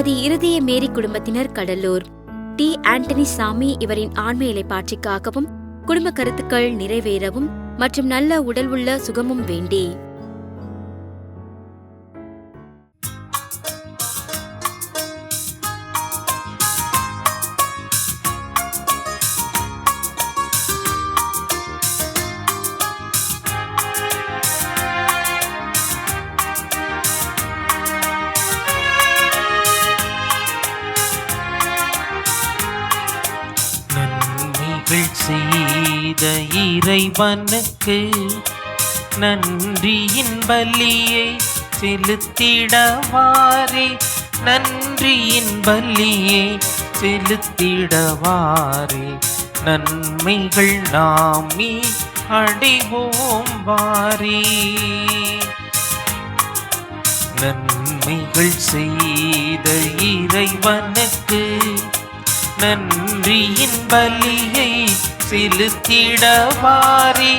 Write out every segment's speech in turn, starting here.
திருமதி இருதய மேரி குடும்பத்தினர் கடலூர். டி. ஆண்டனி சாமி இவரின் ஆண்மையிலை பாட்சிக்காகவும் குடும்ப கருத்துக்கள் நிறைவேறவும் மற்றும் நல்ல உடல் உள்ள சுகமும் வேண்டி. நன்றியின் பலியை செலுத்திடவாரே நன்றியின் பலியை செலுத்திடவாரே நன்மைகள் நாமே அடைவோம் வாரே நன்மைகள் செய்த இறைவனுக்கு நன்றியின் பலியை செலுத்திடவாரே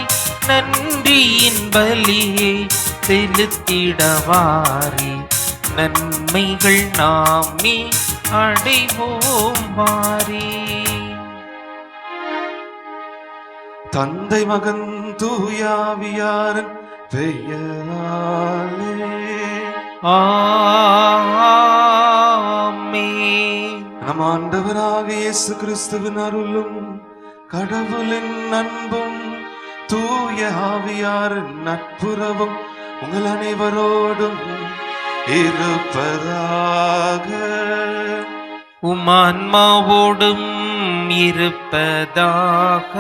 நன்றியின் பலியை செலுத்திடவாரே நன்மைகள் நாமே அடைவோம் வாரே தந்தை மகன் தூயாவியாரன் பெயராலே. ஆமென். நம் ஆண்டவராக இயேசு கிறிஸ்துவின் அருளும் கடவுளின் அன்பும் தூய ஆவியாரின் நட்புறவும் உங்கள் அனைவரோடும் இருப்பதாக. உமான்மாவோடும் இருப்பதாக.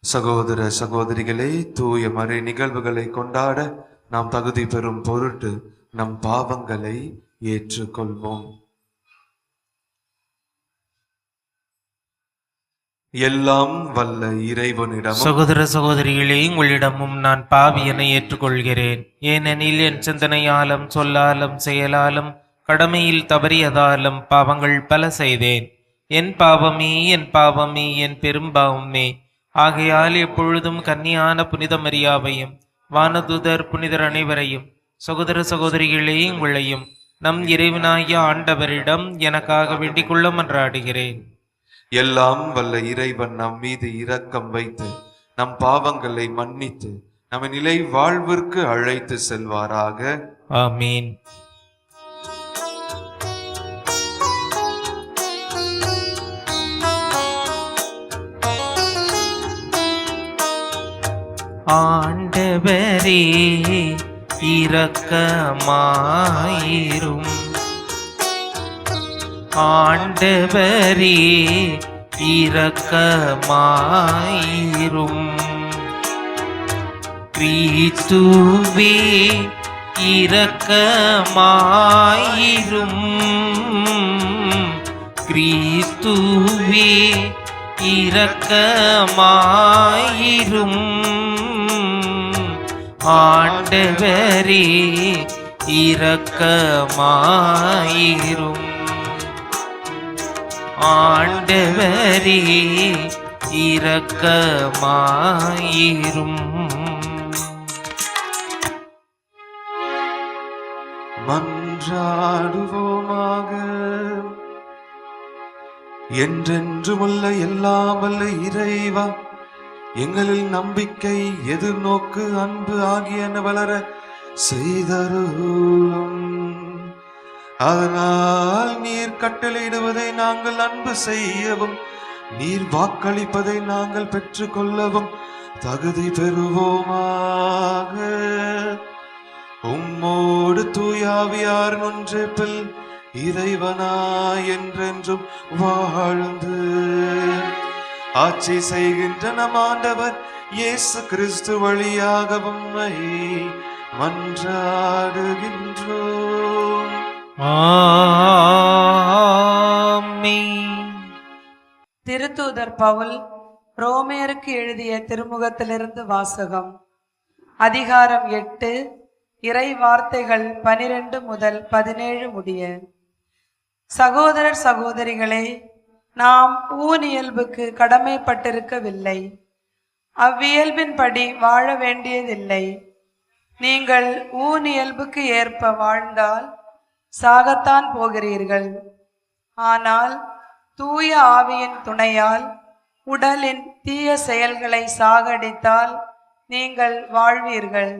சகோதர சகோதரிகளே தூய மறை நிகழ்வுகளை கொண்டாட நாம் தகுதி பெறும் பொருட்டு நம் பாவங்களை ஏற்றுக்கொள்வோம். எல்லாம் வல்ல இறைவனிடம் சகோதர சகோதரிகளே உங்களிடமும் நான் பாவியனை ஏற்றுக்கொள்கிறேன். ஏனெனில் என் சிந்தனையாலும் சொல்லாலும் செயலாலும் கடமையில் தவறியதாலும் பாவங்கள் பல செய்தேன். என் பாவமே என் பாவமே என் பெரும் பாவமே ஆகையால் எப்பொழுதும் கன்னியான புனித மரியாவையும் வானதுதர் புனிதர் அனைவரையும் சகோதர சகோதரிகளே உங்களையும் நம் இறைவனாகிய ஆண்டவரிடம் எனக்காக வேண்டிக் கொள்ள மன்றாடுகிறேன். எல்லாம் வல்ல இறைவன் நம் மீது இரக்கம் வைத்து நம் பாவங்களை மன்னித்து நம்ம நிலை வாழ்விற்கு அழைத்து செல்வாராக. ஆமீன். ஆண்டவரே இரக்கமாயிரும். ஆண்டவரே இரக்கமாயிரும். கிறிஸ்துவே இரக்கமாயிரும். கிறிஸ்துவே இரக்கமாயிரும். ஆண்டவரே இரக்கமாயிரும். ஆண்டவரே இரக்கமாயிரும். மன்றாடுவோமாக. என்றென்றுமுள்ள எல்லாம் இறைவா எங்களில் நம்பிக்கை எதிர்நோக்கு அன்பு ஆகியன வளர செய்தருளும். அதனால் நீர் கட்டளையிடுவதை நாங்கள் அன்பு செய்யவும் நீர் வாக்களிப்பதை நாங்கள் பெற்றுக்கொள்ளவும் தகுதி பெறுவோமாக. உம்மோடு தூயாவியார் ஒன்றிப்பில் இறைவனா என்றென்றும் வாழ்ந்து ஆட்சி செய்கின்ற நம் ஆண்டவர் இயேசு கிறிஸ்து வழியாக உம்மை மன்றாடுகின்றோம். திருத்தூதர் பவுல் ரோமேருக்கு எழுதிய திருமுகத்திலிருந்து வாசகம். அதிகாரம் எட்டு இறை வார்த்தைகள் பனிரெண்டு முதல் பதினேழு முடிய. சகோதரர் சகோதரிகளே நாம் ஊனியல்புக்கு கடமைப்பட்டிருக்கவில்லை. அவ்வியல்பின்படி வாழ வேண்டியதில்லை. நீங்கள் ஊனியல்புக்கு ஏற்ப வாழ்ந்தால் சாகத்தான் போகிறீர்கள். ஆனால் தூய ஆவியின் துணையால் உடலின் தீய செயல்களை சாகடித்தால் நீங்கள் வாழ்வீர்கள்.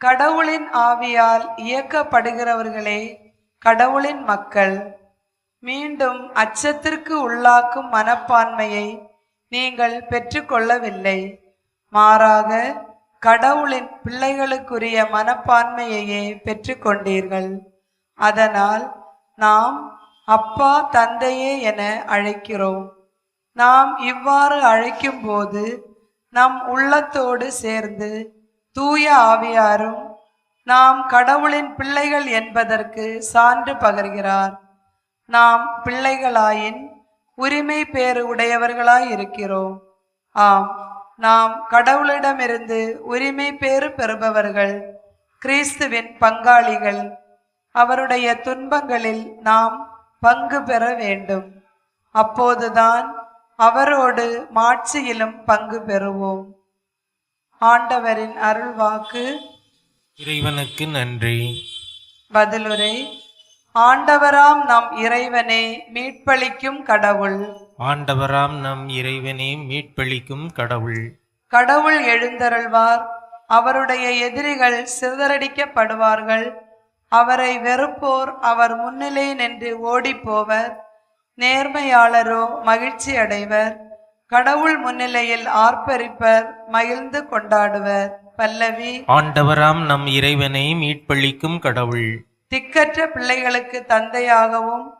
கடவுளின் ஆவியால் இயக்கப்படுகிறவர்களே கடவுளின் மக்கள் மீண்டும் அச்சத்திற்கு உள்ளாக்கும் மனப்பான்மையை நீங்கள் பெற்றுக்கொள்ளவில்லை. மாறாக கடவுளின் பிள்ளைகளுக்குரிய மனப்பான்மையையே பெற்றுக்கொண்டீர்கள். அதனால் நாம் அப்பா தந்தையே என அழைக்கிறோம். நாம் இவ்வாறு அழைக்கும்போது நம் உள்ளத்தோடு சேர்ந்து தூய ஆவியாரும் நாம் கடவுளின் பிள்ளைகள் என்பதற்கு சான்று பகர்கிறார். நாம் பிள்ளைகளாயின் உரிமை பேறு உடையவர்களாய் இருக்கிறோம். ஆம் நாம் கடவுளிடமிருந்து உரிமை பேறு பெறுபவர்கள் கிறிஸ்துவின் பங்காளிகள். அவருடைய துன்பங்களில் நாம் பங்கு பெற வேண்டும். அப்போதுதான் அவரோடு மாட்சியிலும் பங்கு பெறுவோம். ஆண்டவரின் அருள்வாக்கு. இறைவனுக்கு நன்றி. பதிலுரை. ஆண்டவராம் நம் இறைவனே மீட்பளிக்கும் கடவுள். ஆண்டவராம் நம் இறைவனே மீட்பளிக்கும் கடவுள். கடவுள் எழுந்தருள்வார். அவருடைய எதிரிகள் சிதறடிக்கப்படுவார்கள். அவரை வெறுப்போர் அவர் முன்னிலை நின்று ஓடிப்போவர். நேர்மையாளரோ மகிழ்ச்சி அடைவர். கடவுள் முன்னிலையில் ஆர்ப்பரிப்பர் மகிழ்ந்து கொண்டாடுவர். பல்லவி. ஆண்டவராம் நம் இறைவனே மீட்பளிக்கும் கடவுள். திக்கற்ற பிள்ளைகளுக்கு தந்தையாகவும்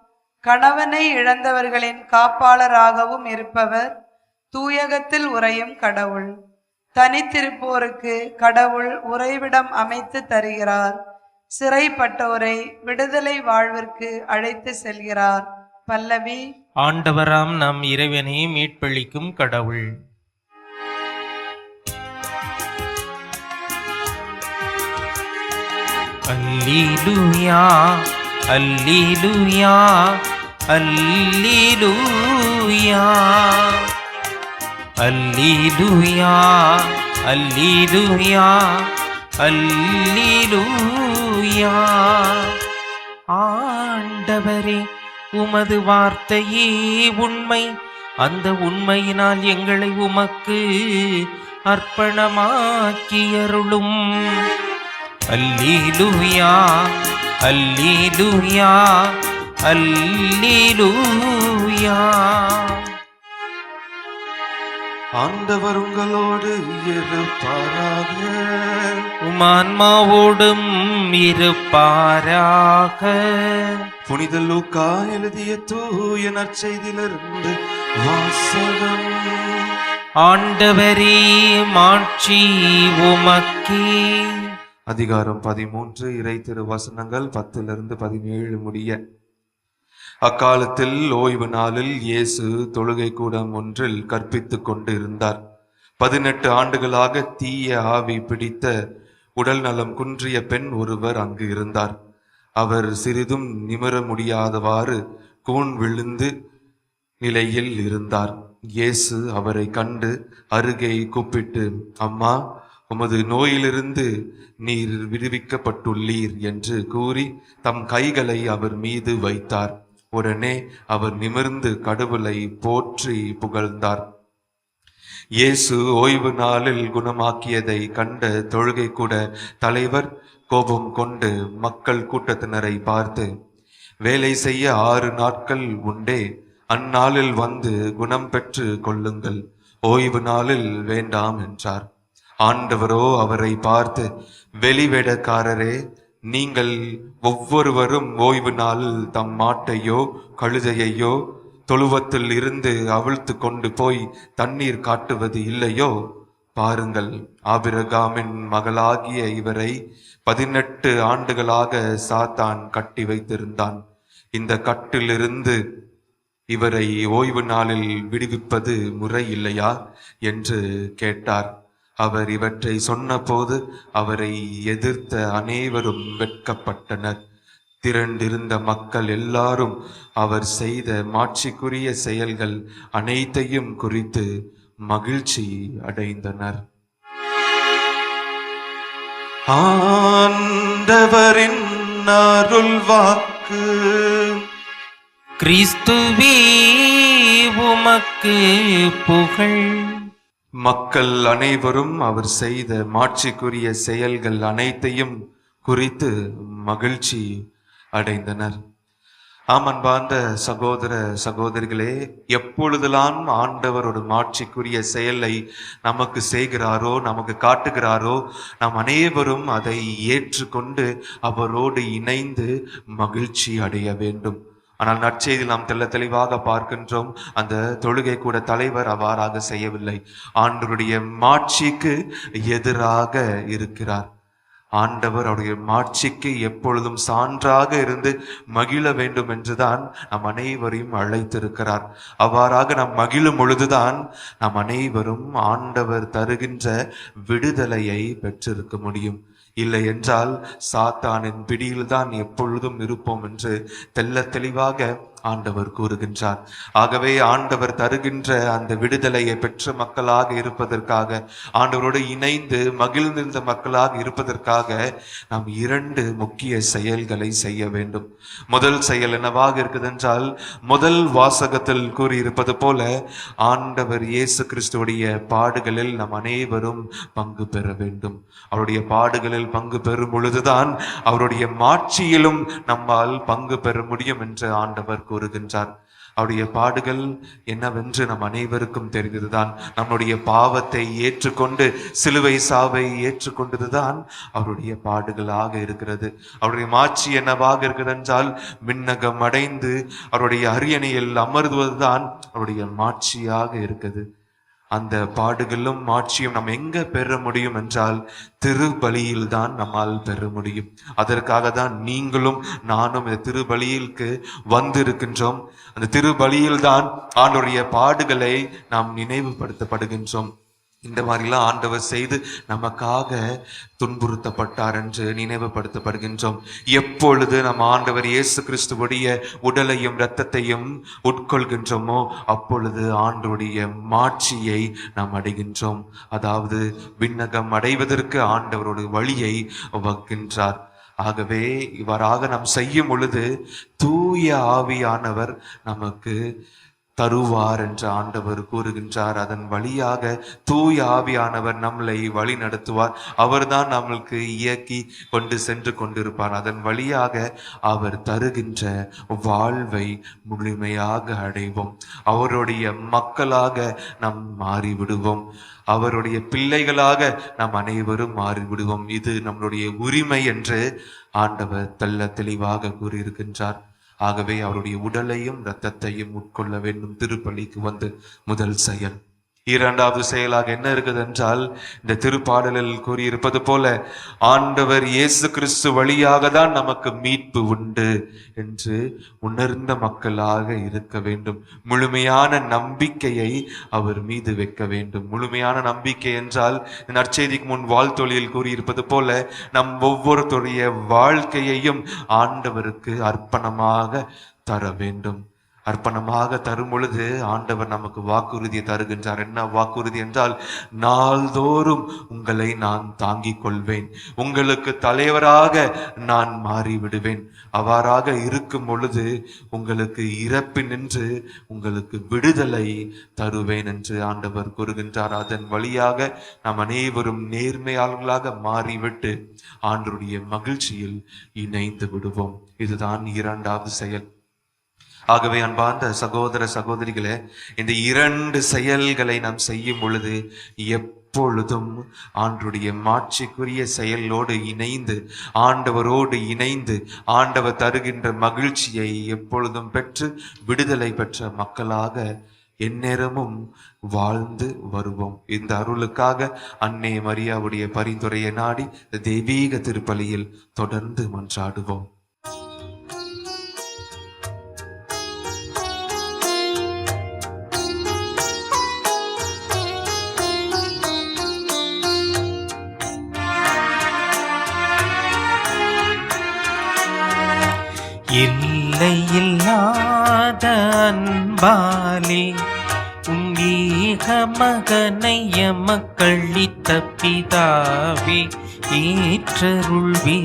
கணவனை இழந்தவர்களின் காப்பாளராகவும் இருப்பவர் தூயகத்தில் உறையும் கடவுள். தனித்திருப்போருக்கு கடவுள் உறைவிடம் அமைத்து தருகிறார். சிறைப்பட்டோரை விடுதலை வாழ்விற்கு அழைத்து செல்கிறார் பல்லவி. ஆண்டவராம் நம் இறைவனே மீட்பளிக்கும் கடவுள். Alleluia alleluia alleluia. Alleluia alleluia. Alleluia ஆண்டவரே உமது வார்த்தையே உண்மை. அந்த உண்மையினால் எங்களை உமக்கு அர்ப்பணமாக்கியருளும். அல்லேலூயா அல்லேலூயா அல்லூயா ஆண்டவர் உங்களோடு இருப்பாராக. உமான்மாவோடும் இருப்பாராக. புனித லூக்கா எழுதிய தூய நற்செய்தியிலிருந்து வாசகம். ஆண்டவரே மாட்சி உமக்கே. அதிகாரம் பதிமூன்று இறை திருவசனங்கள் பத்திலிருந்து பதினேழு முடிய. அக்காலத்தில் ஓய்வு நாளில் இயேசு தொழுகை கூடம் ஒன்றில் கற்பித்து கொண்டு இருந்தார் பதினெட்டு ஆண்டுகளாக தீய ஆவி பிடித்த உடல் நலம் குன்றிய பெண் ஒருவர் அங்கு இருந்தார். அவர் சிறிதும் நிமிர முடியாதவாறு கூன் விழுந்து நிலையில் இருந்தார். இயேசு அவரை கண்டு அருகே கூப்பிட்டு அம்மா உமது நோயிலிருந்து நீர் விடுவிக்கப்பட்டுள்ளீர் என்று கூறி தம் கைகளை அவர் மீது வைத்தார். உடனே அவர் நிமிர்ந்து கடவுளை போற்றி புகழ்ந்தார். இயேசு ஓய்வு நாளில் குணமாக்கியதை கண்ட தொழுகை கூட தலைவர் கோபம் கொண்டு மக்கள் கூட்டத்தினரை பார்த்து வேலை செய்ய ஆறு நாட்கள் உண்டே அந்நாளில் வந்து குணம் பெற்று கொள்ளுங்கள் ஓய்வு நாளில் வேண்டாம் என்றார். ஆண்டவரோ அவரை பார்த்து வெளிவேடக்காரரே நீங்கள் ஒவ்வொருவரும் ஓய்வு நாளில் தம் மாட்டையோ கழுதையையோ தொழுவத்தில் இருந்து அவிழ்த்து கொண்டு போய் தண்ணீர் காட்டுவது இல்லையோ? பாருங்கள் ஆபிரகாமின் மகளாகிய இவரை பதினெட்டு ஆண்டுகளாக சாத்தான் கட்டி வைத்திருந்தான். இந்த கட்டிலிருந்து இவரை ஓய்வு நாளில் விடுவிப்பது முறை இல்லையா? என்று கேட்டார். அவர் இவற்றை சொன்னபோது அவரை எதிர்த்த அனைவரும் வெட்கப்பட்டனர். திரண்டிருந்த மக்கள் எல்லாரும் அவர் செய்த மாட்சிக்குரிய செயல்கள் அனைத்தையும் குறித்து மகிழ்ச்சி அடைந்தனர். ஆண்டவரின் அருள் வாக்கு கிறிஸ்துவே உமக்கு புகழ். மக்கள் அனைவரும் அவர் செய்த மாட்சிக்குரிய செயல்கள் அனைத்தையும் குறித்து மகிழ்ச்சி அடைந்தனர். ஆம் சகோதர சகோதரிகளே எப்பொழுதெல்லாம் ஆண்டவரோட மாட்சிக்குரிய செயலை நமக்கு செய்கிறாரோ நமக்கு காட்டுகிறாரோ நாம் அனைவரும் அதை ஏற்றுக்கொண்டு அவரோடு இணைந்து மகிழ்ச்சி அடைய வேண்டும். ஆனால் நற்செய்தியில் நாம் தெல்ல தெளிவாக பார்க்கின்றோம். அந்த தொழுகை கூட தலைவர் அவ்வாறாக செய்யவில்லை. ஆண்டவருடைய மாட்சிக்கு எதிராக இருக்கிறார். ஆண்டவர் அவருடைய மாட்சிக்கு எப்பொழுதும் சான்றாக இருந்து மகிழ வேண்டும் என்றுதான் நம் அனைவரையும் அழைத்திருக்கிறார். அவ்வாறாக நாம் மகிழும் பொழுதுதான் நாம் அனைவரும் ஆண்டவர் தருகின்ற விடுதலையை பெற்றிருக்க முடியும். இல்லை என்றால் சாத்தானின் பிடியில்தான் எப்பொழுதும் இருப்போம் என்று தெள்ள தெளிவாக ஆண்டவர் கூறுகின்றார். ஆகவே ஆண்டவர் தருகின்ற அந்த விடுதலையை பெற்ற மக்களாக இருப்பதற்காக ஆண்டவரோடு இணைந்து மகிழ்ந்திருந்த மக்களாக இருப்பதற்காக நாம் இரண்டு முக்கிய செயல்களை செய்ய வேண்டும். முதல் செயல் என்னவாக இருக்குது என்றால் முதல் வாசகத்தில் கூறியிருப்பது போல ஆண்டவர் இயேசு கிறிஸ்துடைய பாடுகளில் நம் அனைவரும் பங்கு பெற வேண்டும். அவருடைய பாடுகளில் பங்கு பெறும் பொழுதுதான் அவருடைய மாட்சியிலும் நம்மால் பங்கு பெற முடியும் என்று ஆண்டவர் கூறுகின்றார் அவருடைய பாடுகள் என்னவென்று நம் அனைவருக்கும் தெரிந்ததுதான். நம்முடைய பாவத்தை ஏற்றுக்கொண்டு சிலுவை சாவை ஏற்றுக்கொண்டதுதான் அவருடைய பாடுகளாக இருக்கிறது. அவருடைய மாட்சி என்னவாக இருக்கிறது என்றால் அடைந்து அவருடைய அரியணையில் அமர்வதுதான் அவருடைய மாட்சியாக இருக்குது அந்த பாடுகளும் மாட்சியும் நாம் எங்க பெற முடியும் என்றால் திருபலியில் தான் நம்மால் பெற முடியும். அதற்காக தான் நீங்களும் நானும் இந்த திருபலியிற்கு வந்திருக்கின்றோம். அந்த திருபலியில் தான் ஆண்டுடைய பாடுகளை நாம் நினைவுபடுத்தப்படுகின்றோம். இந்த மாதிரிலாம் ஆண்டவர் செய்து நமக்காக துன்புறுத்தப்பட்டார் என்று நினைவுபடுத்தப்படுகின்றோம். எப்பொழுது நம்ம ஆண்டவர் இயேசு கிறிஸ்துவுடைய உடலையும் இரத்தத்தையும் உட்கொள்கின்றோமோ அப்பொழுது ஆண்டவருடைய மாட்சியை நாம் அடைகின்றோம். அதாவது விண்ணகம் அடைவதற்கு ஆண்டவரோட வழியை வகின்றார் ஆகவே இவ்வாறாக நாம் செய்யும் பொழுது தூய ஆவியானவர் நமக்கு தருவார் என்று ஆண்டவர் கூறுகின்றார். அதன் வழியாக தூய ஆவியானவர் நம்மளை வழி நடத்துவார். அவர்தான் நம்மளுக்கு இயக்கி கொண்டு சென்று கொண்டிருப்பார். அதன் வழியாக அவர் தருகின்ற வாழ்வை முழுமையாக அடைவோம். அவருடைய மக்களாக நாம் மாறிவிடுவோம். அவருடைய பிள்ளைகளாக நாம் அனைவரும் மாறிவிடுவோம். இது நம்மளுடைய உரிமை என்று ஆண்டவர் தெள்ள தெளிவாக கூறியிருக்கின்றார். ஆகவே அவருடைய உடலையும் இரத்தத்தையும் உட்கொள்ள வேண்டும். திருப்பலிக்கு வந்து முதல் செயல். இரண்டாவது செயலாக என்ன இருக்குது என்றால் இந்த திருப்பாடலில் கூறியிருப்பது போல ஆண்டவர் இயேசு கிறிஸ்து வழியாக தான் நமக்கு மீட்பு உண்டு என்று உணர்ந்த மக்களாக இருக்க வேண்டும். முழுமையான நம்பிக்கையை அவர் மீது வைக்க வேண்டும். முழுமையான நம்பிக்கை என்றால் நற்செய்திக்கு முன் வாழ்த்தொழியில் கூறியிருப்பது போல நம் ஒவ்வொருத்தருடைய வாழ்க்கையையும் ஆண்டவருக்கு அர்ப்பணமாக தர வேண்டும். அர்ப்பணமாக தரும் பொழுது ஆண்டவர் நமக்கு வாக்குறுதியை தருகின்றார். என்ன வாக்குறுதி என்றால் நாள்தோறும் உங்களை நான் தாங்கிக் கொள்வேன். உங்களுக்கு தலைவராக நான் மாறிவிடுவேன். அவ்வாறாக இருக்கும் பொழுது உங்களுக்கு இறப்பு நின்று உங்களுக்கு விடுதலை தருவேன் என்று ஆண்டவர் கூறுகின்றார். அதன் வழியாக நாம் அனைவரும் நேர்மையாளர்களாக மாறிவிட்டு ஆண்டருடைய மகிழ்ச்சியில் இணைந்து விடுவோம். இதுதான் இரண்டாவது செயல். ஆகவே அன்பார்ந்த சகோதர சகோதரிகளே இந்த இரண்டு செயல்களை நாம் செய்யும் பொழுது எப்பொழுதும் ஆண்டுடைய மாட்சிக்குரிய செயலோடு இணைந்து ஆண்டவரோடு இணைந்து ஆண்டவர் தருகின்ற மகிழ்ச்சியை எப்பொழுதும் பெற்று விடுதலை பெற்ற மக்களாக எந்நேரமும் வாழ்ந்து வருவோம். இந்த அருளுக்காக அன்னை மரியாவுடைய பரிந்துரையை நாடி தெய்வீக திருப்பலியில் தொடர்ந்து மன்றாடுவோம். இல்லை இல்லாத அன்பாலே உங்கீ ஏக மகனை எமக்களித்த பிதாவே ஏற்றருள்வே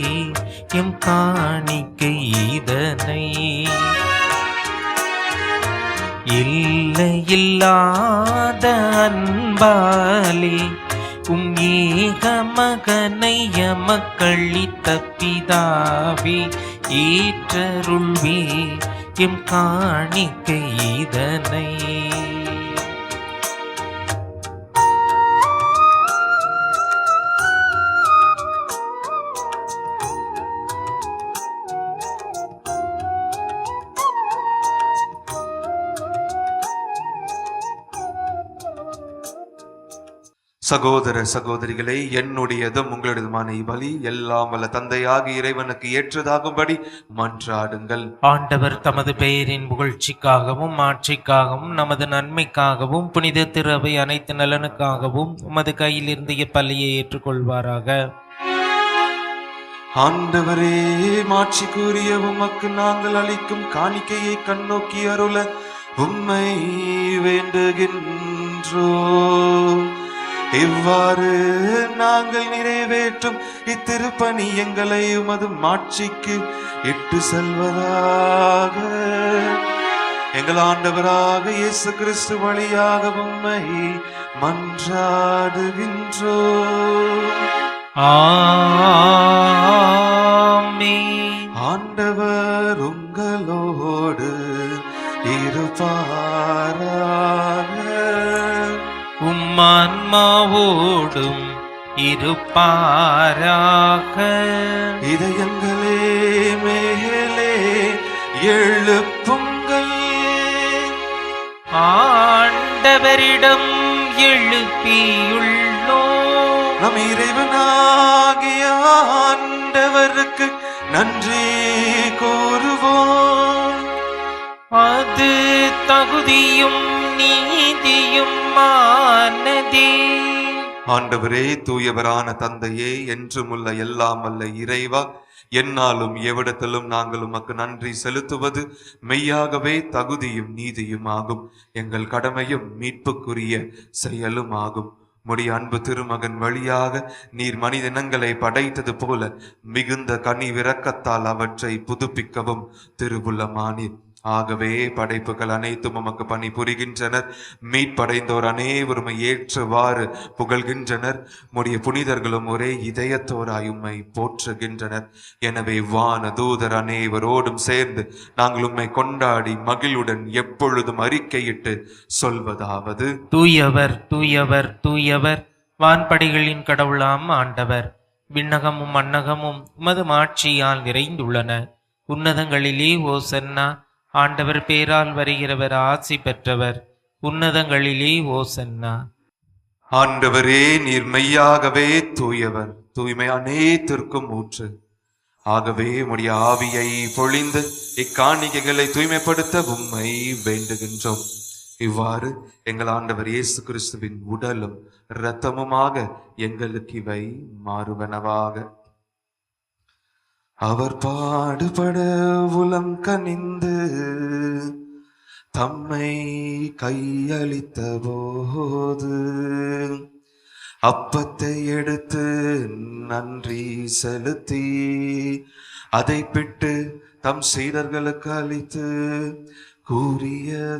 எம் காணிக்கை இதனை. இல்லையில்லாத அன்பாலே உம் ஏக மகனை எமக்களித்த பிதாவே ஏற்றருள்வே எம் காணிக்கை இதனை. சகோதர சகோதரிகளே என்னுடையதும் உங்களுடையதுமான இவ்வழி எல்லாம் வல்ல தந்தையாகி இறைவனுக்கு ஏற்றதாகும்படி மன்றாடுங்கள். ஆண்டவர் தமது பெயரின் புகழ்ச்சிக்காகவும் ஆட்சிக்காகவும் நமது நன்மைக்காகவும் புனித திருவை அனைத்து நலனுக்காகவும் உமது கையில் இருந்து இப்பள்ளியை ஏற்றுக்கொள்வாராக. ஆண்டவரே மாட்சி கூறிய உமக்கு நாங்கள் அளிக்கும் காணிக்கையை கண்ணோக்கி அருள உம்மை வேண்டுகின்றோ இவ்வாறு நாங்கள் நிறைவேற்றும் இத்திருப்பணி எங்களை உமது மாட்சிக்கு இட்டு செல்வதாக. எங்கள் ஆண்டவராக இயேசு கிறிஸ்து வழியாக உம்மை மன்றாடுகின்றோ ஆண்டவர் உங்களோடு இருப்பாராக. உம்மான்மாவோடும் இருப்பாராக. இதயங்களே மேலே எழுப்புங்கள் ஆண்டவரிடம் எழுப்பியுள்ளோ. நம் இறைவனாகிய ஆண்டவருக்கு நன்றி கூறுவோம். அது தகுதியும் நீதியும் ஆனதே ஆண்டவரே தூயவரான தந்தையே என்றுமுள்ள எல்லாம் அல்ல இறைவா என்னாலும் எவ்விடத்திலும் நாங்கள் உமக்கு நன்றி செலுத்துவது மெய்யாகவே தகுதியும் நீதியும் ஆகும். எங்கள் கடமையும் மீட்புக்குரிய செயலும் ஆகும். முடி அன்பு திருமகன் வழியாக நீர் மனிதனங்களை படைத்தது போல மிகுந்த கனி விரக்கத்தால் அவற்றை புதுப்பிக்கவும் திருவுள்ளமானீர் ஆகவே படைப்புகள் அனைத்தும் உமக்கு பணி புரிகின்றனர் மீட்படைந்தோர் அனைவருமை ஏற்றவாறு புகழ்கின்றனர். உடைய புனிதர்களும் ஒரே இதயத்தோராய் உம்மை போற்றுகின்றனர். எனவே வான தூதர் அனைவரோடும் சேர்ந்து நாங்கள் உம்மை கொண்டாடி மகிழுடன் எப்பொழுதும் அறிக்கையிட்டு சொல்வதாவது. தூயவர் தூயவர் தூயவர் வான்படைகளின் கடவுளாம் ஆண்டவர். விண்ணகமும் அன்னகமும் உமது மாட்சியால் நிறைந்துள்ளன. உன்னதங்களிலே ஓசன்னா ஆண்டவர் பேரால் வருகிறவர் ஆசி பெற்றவர் உன்னதங்களிலே ஓசன்னா. ஆண்டவரே நீர் மெய்யாகவே தூயவர். தூய்மை அனைத்திற்கும் ஊற்று. ஆகவே உடைய ஆவியை பொழிந்து இக்காணிக்கைகளை தூய்மைப்படுத்த உம்மை வேண்டுகின்றோம். இவ்வாறு எங்கள் ஆண்டவர் இயேசு கிறிஸ்துவின் உடலும் இரத்தமுமாக எங்களுக்கு இவை மாறுவனவாக. அவர் பாடுபட உலம் கனிந்து தம்மை கையளித்த போது அப்பத்தை எடுத்து நன்றி செலுத்தி அதை பிட்டு தம் சீடர்களுக்கு அளித்து கூறியதாவது.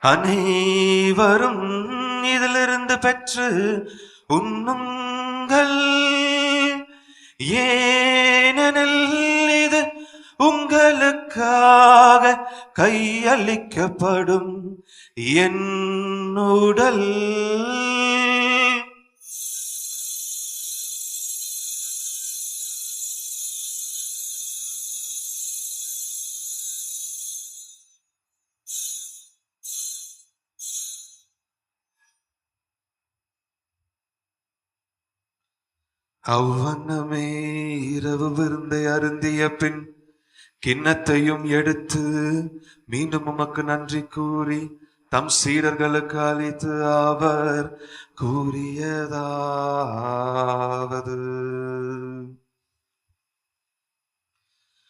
அனைவரும் இதிலிருந்து பெற்று உண்ணுங்கள். ஏனெனில் இது உங்களுக்காக கையளிக்கப்படும் என் உடல். அவ்வண்ணமே இரவு விருந்தை அருந்திய பின் கிண்ணத்தையும் எடுத்து மீண்டும் உமக்கு நன்றி கூறி தம் சீடர்களுக்கு அளித்து அவர் கூறியதாவது.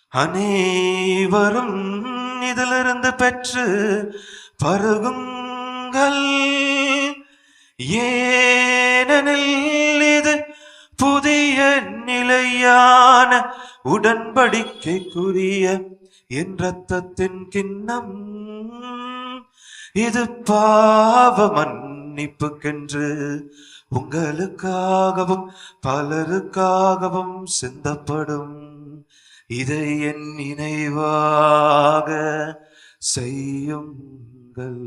அனைவரும் இதிலிருந்து பெற்று பருகுங்கள். ஏனெனில் நிலையான உடன்படிக்கைக்குரிய என் ரத்தத்தின் கிண்ணம். இது பாவ மன்னிப்புக்கென்று உங்களுக்காகவும் பலருக்காகவும் சிந்தப்படும். இதை என் நினைவாக செய்யுங்கள்.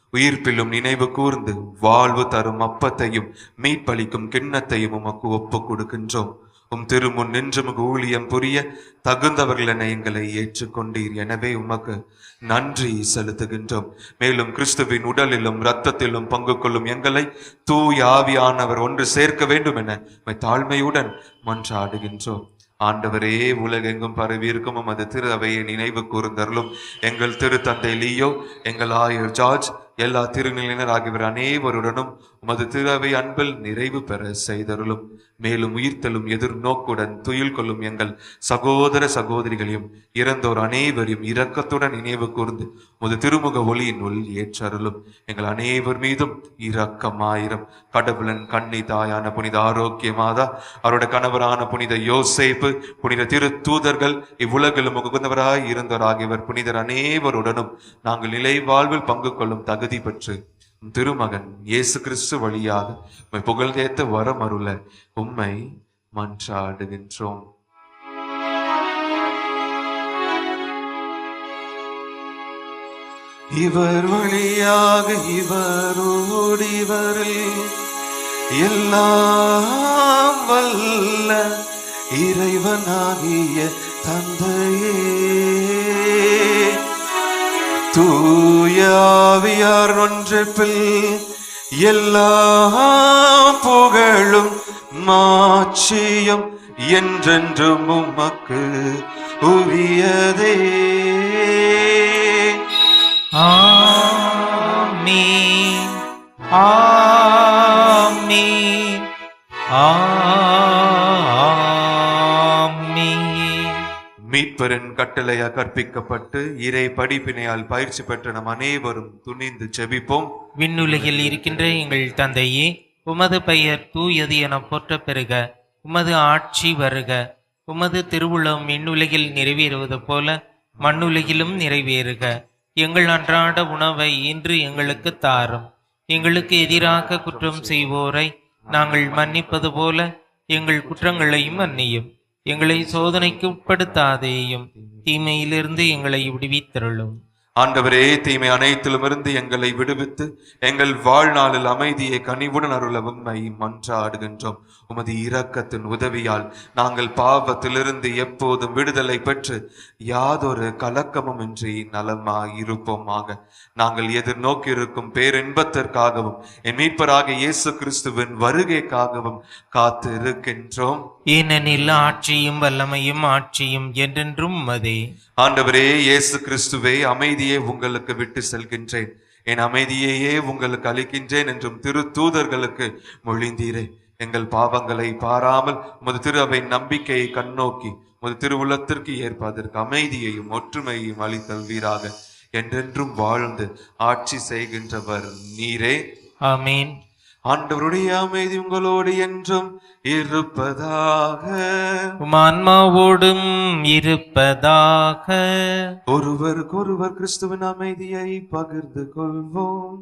உயிர்ப்பிலும் நினைவு கூர்ந்து வாழ்வு தரும் அப்பத்தையும் மீட்பளிக்கும் கிண்ணத்தையும் உமக்கு ஒப்பு கொடுக்கின்றோம். உம் திருமுன் நின்று உமக்கு ஊழியம் புரிய தகுந்தவர்கள் என எங்களை ஏற்றுக்கொண்டீர். எனவே உமக்கு நன்றி செலுத்துகின்றோம். மேலும் கிறிஸ்துவின் உடலிலும் இரத்தத்திலும் பங்கு கொள்ளும் எங்களை தூய் ஆவியானவர் ஒன்று சேர்க்க வேண்டும் என தாழ்மையுடன் மன்றாடுகின்றோம். ஆண்டவரே உலகெங்கும் பரவி இருக்கும் உமது திரு அவையை நினைவு கூர்ந்தருளும். எங்கள் திருத்தந்தை லியோ எங்கள் ஆயர் ஜார்ஜ் எல்லா திருநிலையினர் ஆகியவர் அனைவருடனும் உமது திருவை அன்பில் நிறைவு பெற செய்தருளும். மேலும் உயிர்த்தலும் எதிர்நோக்குடன் துயில் கொள்ளும் எங்கள் சகோதர சகோதரிகளையும் இறந்தோர் அனைவரையும் இரக்கத்துடன் நினைவு கூர்ந்து உமது திருமுக ஒளியின் உள் ஏற்றருளும். எங்கள் அனைவர் மீதும் இரக்கமாயிரம். கடவுளன் கண்ணி தாயான புனித ஆரோக்கிய மாதா அவருடைய கணவரான புனித யோசேப்பு புனித திரு தூதர்கள் இவ்வுலகிலும் முகுந்தவராய் இருந்தோர் ஆகியவர் புனிதர் அனைவருடனும் நாங்கள் நிலை வாழ்வில் பங்கு கொள்ளும் தகுதி பெற்று திருமகன் இயேசு கிறிஸ்து வழியாக உம்மை புகழ்ந்தேத்த வரம் அருள உம்மை மன்றாடுகின்றோம். இவர் வழியாக இவரோடு இவரில் எல்லாம் வல்ல இறைவனாகிய தந்தையே. தூயாவியார் ஒன்றிப்பில் எல்லா புகழும் மாட்சியும் என்றென்றும் உமக்கு உரியதே. ஆமீ ஆ மீட்பரின் கட்டளையா கற்பிக்கப்பட்டு இறை படிப்பினையால் பயிற்சி பெற்ற நம் அனைவரும் துணிந்து செபிப்போம். விண்ணுலகில் இருக்கின்ற எங்கள் தந்தையே உமது பெயர் தூயது என போற்ற பெறுக உமது ஆட்சி வருக. உமது திருவுளம் விண்ணுலகில் நிறைவேறுவது போல மண்ணுலகிலும் நிறைவேறுக. எங்கள் அன்றாட உணவை இன்று எங்களுக்கு தாரும். எங்களுக்கு எதிராக குற்றம் செய்வோரை நாங்கள் மன்னிப்பது போல எங்கள் குற்றங்களையும் மன்னியும். எங்களை சோதனைக்கு உட்படுத்தாதேயும் தீமையிலிருந்து எங்களை விடுவித்தருளும். ஆண்டவரே தீமை அனைத்திலுமிருந்து எங்களை விடுவித்து எங்கள் வாழ்நாளில் அமைதியை கனிவுடன் அருள உண்மை மன்றாடுகின்றோம். உமது இரக்கத்தின் உதவியால் நாங்கள் பாவத்திலிருந்து எப்போதும் விடுதலை பெற்று யாதொரு கலக்கமும் இன்றி நலமாய் இருப்போமாக நாங்கள் எதிர்நோக்கி இருக்கும் பேரின்பத்திற்காகவும் என் மீட்பராக இயேசு கிறிஸ்துவின் வருகைக்காகவும் காத்து இருக்கின்றோம் ஏனெனில் ஆட்சியும் வல்லமையும் ஆட்சியும் என்றென்றும் உமதே ஆண்டவரே இயேசு கிறிஸ்துவே அமைதியை உங்களுக்கு விட்டு செல்கின்றேன். என் அமைதியையே உங்களுக்கு அளிக்கின்றேன் என்றும் திரு தூதர்களுக்கு மொழிந்தீரே. எங்கள் பாவங்களை பாராமல் உமது திரு அவை நம்பிக்கையை கண்ணோக்கி உமது திருவுள்ளத்திற்கு ஏற்பதற்கு அமைதியையும் ஒற்றுமையையும் அளித்தல்வீராக என்றென்றும் வாழ்ந்து ஆட்சி செய்கின்றவர் நீரே. ஆமீன். ஆண்டவருடைய அமைதி உங்களோடு என்றும் இருப்பதாக. ஆன்மாவோடும் இருப்பதாக. ஒருவருக்கொருவர் கிறிஸ்துவின் அமைதியை பகிர்ந்து கொள்வோம்.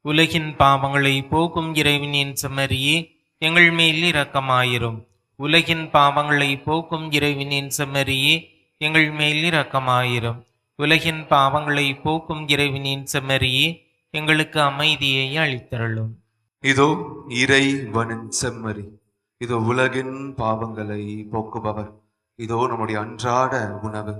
உலகின் பாவங்களை போக்கும் இறைவனின் செம்மறியே எங்கள் மேல் இரக்கமாயிரும். உலகின் பாவங்களை போக்கும் இறைவனின் செம்மறியே எங்கள் மேல் இரக்கமாயிரும். உலகின் பாவங்களை போக்கும் இறைவனின் செம்மறியே எங்களுக்கு அமைதியை அளித்தருளும். இதோ இறைவனின் செம்மறி. இதோ உலகின் பாவங்களை போக்குபவர். இதோ நம்முடைய அன்றாட உணவு.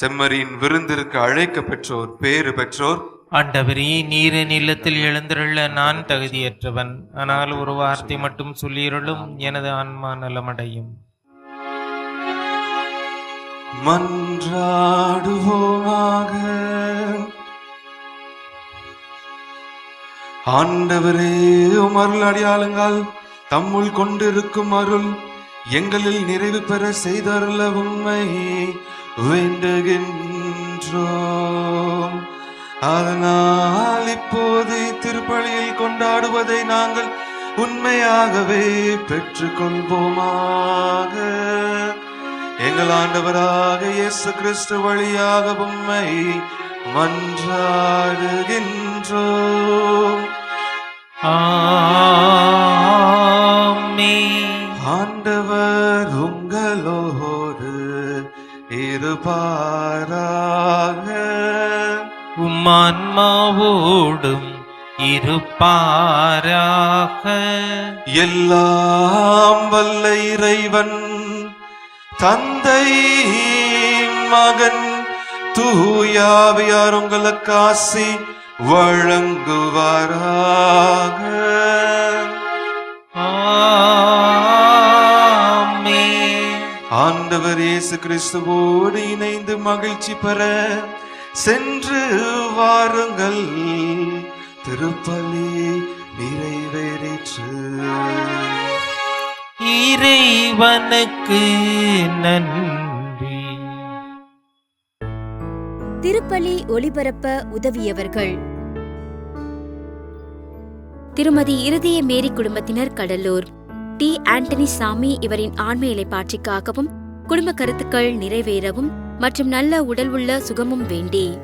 செம்மறியின் விருந்திற்கு அழைக்க பெற்றோர் பேறு பெற்றோர். ஆண்டவரே நீரின் இல்லத்தில் எழுந்திருள்ள நான் தகுதியற்றவன். ஆனால் ஒரு வார்த்தை மட்டும் சொல்லியருளும் எனது ஆன்மா நலமடையும். மன்றாடுவோமாக. ஆண்டவரே உமருள் அடியாளுங்கள் தம்முள் கொண்டிருக்கும் அருள். எங்களில் நிறைவு பெற செய்தருள உண்மை வேண்டுகின்றோம். அதனால் இப்போது திருப்பலியில் கொண்டாடுவதை நாங்கள் உண்மையாகவே பெற்றுக்கொள்வோமாக. எங்கள் ஆண்டவராக இயேசு கிறிஸ்து வழியாக உண்மை மன்றாடுகின்றோம். ஆமென். ஆண்டவர் உங்களோடு இருப்பாராக. உம்மான்மாவோடும் இருப்பாராக. எல்லாம் வல்ல இறைவன் தந்தை மகன். தூயாவியார் உங்களுக்கு ஆசி வழங்குவாராக. ஆண்டவர் இயேசு கிறிஸ்துவோடு இணைந்து மகிழ்ச்சி பெற சென்று வாருங்கள். திருப்பலி நிறைவேறிற்று. இறைவனுக்கு நன்றி. திருப்பலி ஒளிபரப்ப உதவியவர்கள். திருமதி இருதய மேரி குடும்பத்தினர் கடலூர். டி. ஆண்டனி சாமி இவரின் ஆண்மையிலை பாட்சிக்காகவும் குடும்ப கருத்துக்கள் நிறைவேறவும் மற்றும் நல்ல உடல் உள்ள சுகமும் வேண்டி.